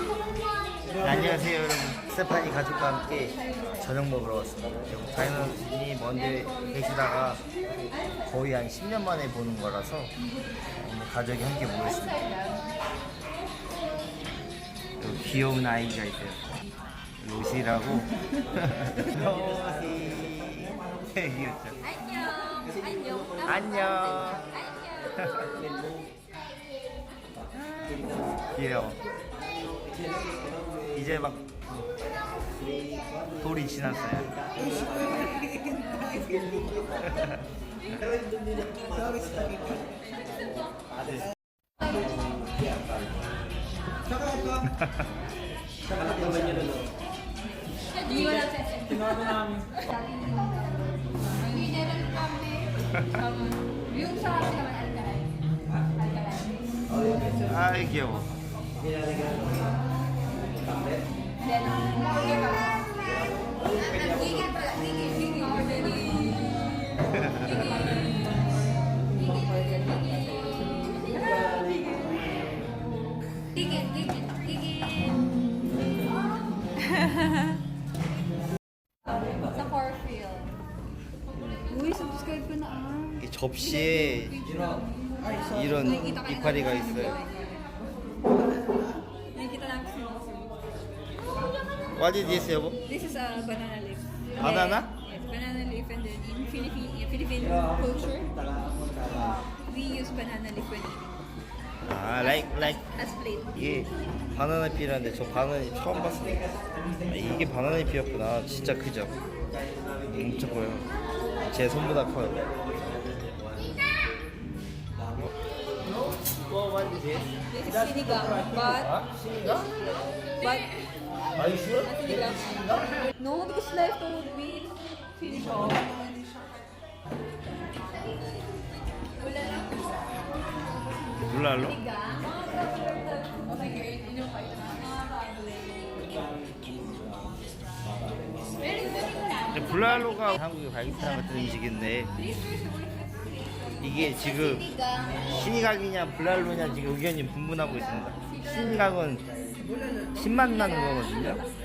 네, 안녕하세요 여러분. 스테파니 가족과 함께 저녁 먹으러 왔습니다. 저희는 먼데 계시다가 거의 한 10년 만에 보는 거라서 오늘 가족이 함께 모였습니다. 여기 귀여운 아이가 있어요. 로시라고. 로시. 되게 귀엽죠. 안녕. 안녕. 귀여워 이제 막 돌이 지났어요. Um. 아이 귀여워 Sa Corfield. Uy, subscribe ko na ah. 이 접시에 이런 이파리가 있어요 What is this 여보? This is a banana leaf. Banana? Yes, banana leaf and then in Philippine, in Philippine culture, we use banana leaf when eating. 아 like like As plate. 이게 바나나 잎이라는데 저 바나나 잎 처음 봤어요 아, 이게 바나나 잎이었구나 진짜 크죠? 엄청 커요 제 손보다 커요 어, this? Is sinigang, but, but, Are you sure? sinigang. No, because leftover meat. Finish off. Wala lang. 몰랄로? 근데 블랄로가 한국의 발기탕 같은 음식인데 이게 지금 신이각이냐 블랄로냐 지금 의견이 분분하고 있습니다. 신이각은 신맛 나는 거거든요.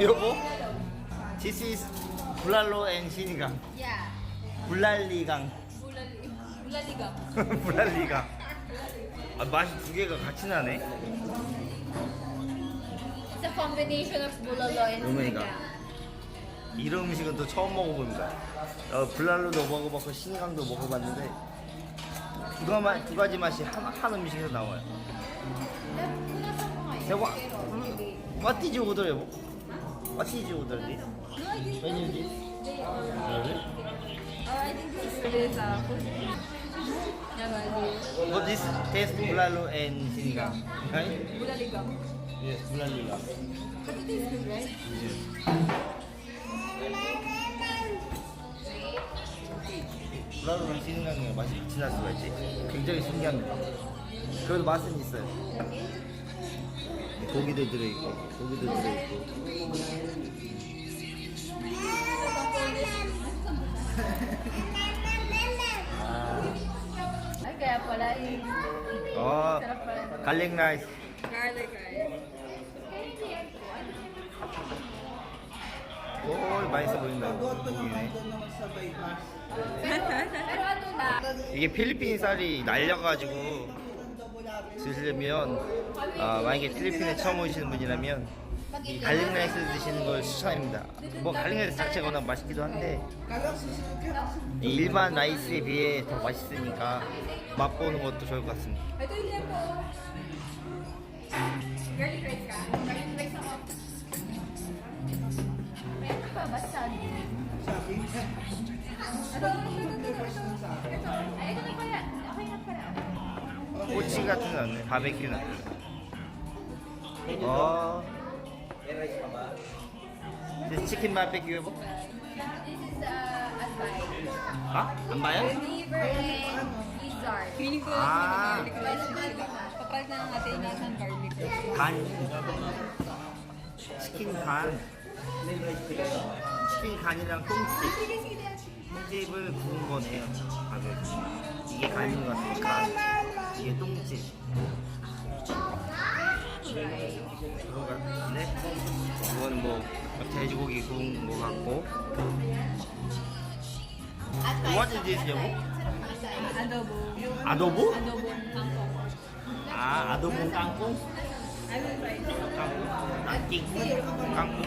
여보, this is 블랄로 앤. Yeah. 블랄리강. Bulaligang. 블랄리강. 아, 맛이 두 개가 같이 나네. It's a combination of bulalo and sinigang. 이런 음식은 또 처음 먹어봅니다. 어, 블랄로도 먹어봤고 신이강도 먹어봤는데 두, 가마, 두 가지 맛이 한, 한 음식에서 나와요. 대박. What did you order? What did you order this? When you did? Really? Oh, I think this is uh, yeah, but But this taste blalo and sinigang, right? bulaligang. Yes, blaliga. But it is good, right? 블라로랑 시니강의 맛이 진할 수가 있지. 굉장히 신기합니다. 그래도 맛은 있어요. 고기도 들어있고, 고기도 들어있고. Kaya pala eh. 어, 갈릭 라이스. Garlic rice. 오, 맛있어 보인다. 고기네. Pero ano na, 이게 필리핀 쌀이 날려가지고 드시려면 아, 만약에 필리핀에 처음 오시는 분이라면 이 갈릭 라이스 드시는 걸 추천합니다. 뭐 갈릭 라이스 자체가 워낙 맛있기도 한데 이 일반 라이스에 비해 더 맛있으니까 맛보는 것도 좋을 것 같습니다. 꼬치 같은 거 없네. 바베큐 나. 어. 킨 바베큐 여보? This is uh, advice. 아? 안 봐요? Liver and gizzard. Feeling ko, Ah. garlic rice. Palitan na natin yung isang garlic. 간 치킨 간 치킨 간이랑 똥집 똥집을 구운 거네요 가격 이게 간인 것간 이게 똥집 것 같은데 이건 뭐 돼지고기 구운 거 같고 What is this 여보? Adobo. 아 아도보. 깡콩? 낙지 깡콩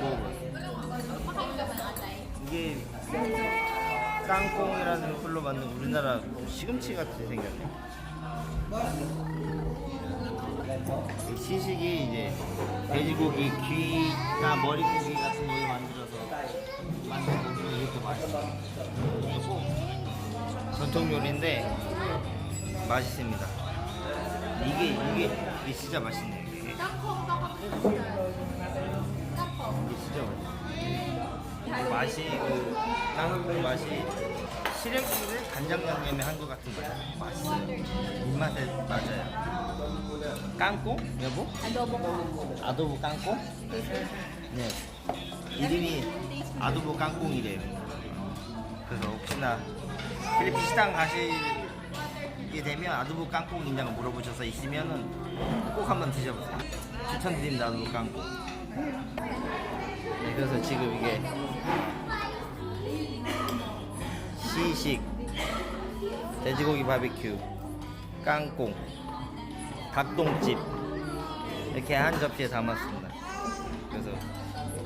뭐 이게 깡콩이라는 풀로 만든 우리나라 시금치 같이 생겼네. 이 시식이 이제 돼지고기 귀나 머리고기 같은 걸 만들어서 만든 고기를 이렇게 맛있어. 이거 전통 요리인데 맛있습니다. 이게 이게 이게 진짜 맛있네. 이게, 이게 진짜 맛있어. 맛이 그 깡콩 맛이 시래기를 간장 양념에 한 것 같은 거야. 맛있어요. 입맛에 맞아요. 깡콩 여보? Kangkong. 아도보 깡콩? 네. 이름이 아도보 깡콩이래요. 그래서 혹시나 필리핀 식당 가시게 되면 아도보 깡콩 인장을 물어보셔서 있으면은 꼭 한번 드셔보세요. 추천드립니다, 아도보 깡콩. 네, 그래서 지금 이게 시식, 돼지고기 바비큐, 깡콩, 닭똥집 이렇게 한 접시에 담았습니다. 그래서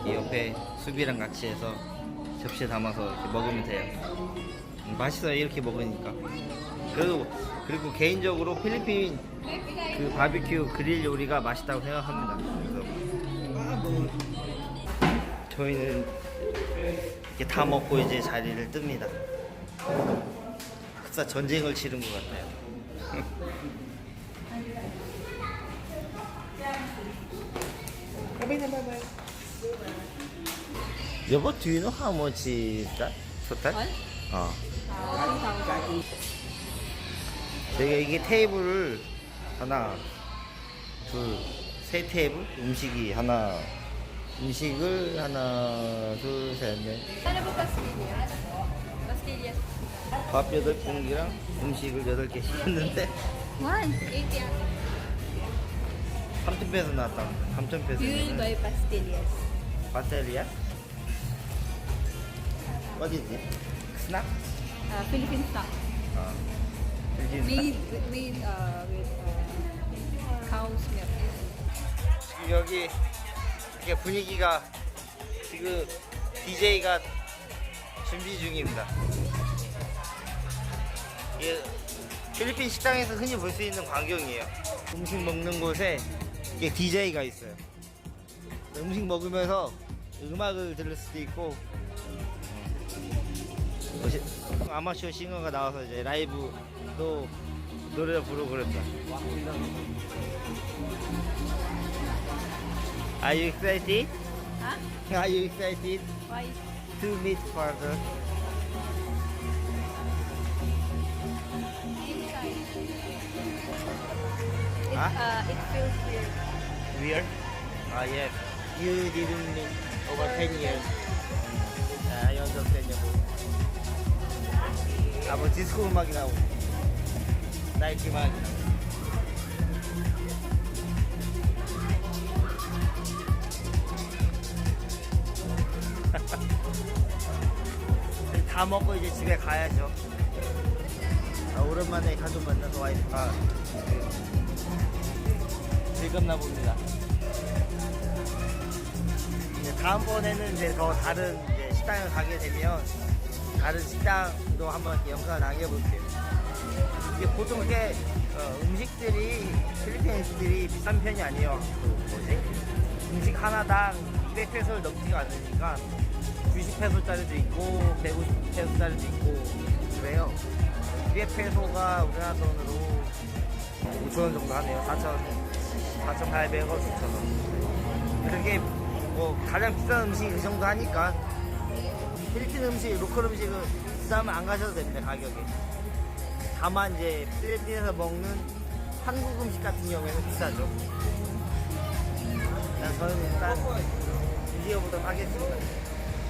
이 옆에 수비랑 같이 해서 접시에 담아서 이렇게 먹으면 돼요. 음, 맛있어요 이렇게 먹으니까. 그리고 그리고 개인적으로 필리핀 그 바비큐 그릴 요리가 맛있다고 생각합니다. 그래서 저희는 이렇게 다 먹고 이제 자리를 뜹니다. 흑사 전쟁을 치른 것 같아요. 여보, do you know how much is that? total? All? 어. Uh, 2,000. 저희가 이게 테이블을 하나, 둘, 세 테이블 음식이 하나, 음식을 하나, 둘, 셋, 넷. Pastillas. 밥 여덟 공기랑 음식을 여덟 개 시켰는데 One. 80 ate. 3천 페소 나왔다. 3천 페소. You will buy pastillas. 바텔리아? What is it? 스낵? Uh, Philippine stock. 아. 필리핀 Made, made uh, with uh, cow's milk. 지금 여기 이렇게 분위기가 지금 DJ가 준비 중입니다. 이게 필리핀 식당에서 흔히 볼 수 있는 광경이에요. 음식 먹는 곳에 이게 DJ가 있어요. 음식 먹으면서 음악을 들을 수도 있고 아마추어 싱어가 나와서 이제 라이브 또 노래 부르고 그랬다. Are you excited? Huh? Are you excited Why? two meet further. It, huh? uh, it feels weird. Weird? Ah, uh, yes. You didn't meet over 10 years. Uh, I understand you. Tapos, just kung magnaw. Dahil si Magnaw. 다 먹고 이제 집에 가야죠. 아, 오랜만에 가족 만나서 와이프가 즐겁나 봅니다. 이제 다음번에는 이제 더 다른 이제 식당을 가게 되면 다른 식당도 한번 영상을 남겨볼게요. 이게 보통 이렇게 어, 음식들이 필리핀 음식들이 비싼 편이 아니에요. 그 뭐지? 음식 하나당 200페소를 넘지가 않으니까 90페소짜리도 있고 150페소짜리도 있고 그래요. 200페소가 우리나라 돈으로 5천원 정도 하네요. 4천 4,800원, 5,000원. 그렇게 뭐 가장 비싼 음식이 그 정도 하니까 필리핀 음식, 로컬 음식은 비싸면 안 가셔도 됩니다, 가격이. 다만 이제 필리핀에서 먹는 한국 음식 같은 경우에는 비싸죠. 저는 일단 드셔보도록 하겠습니다.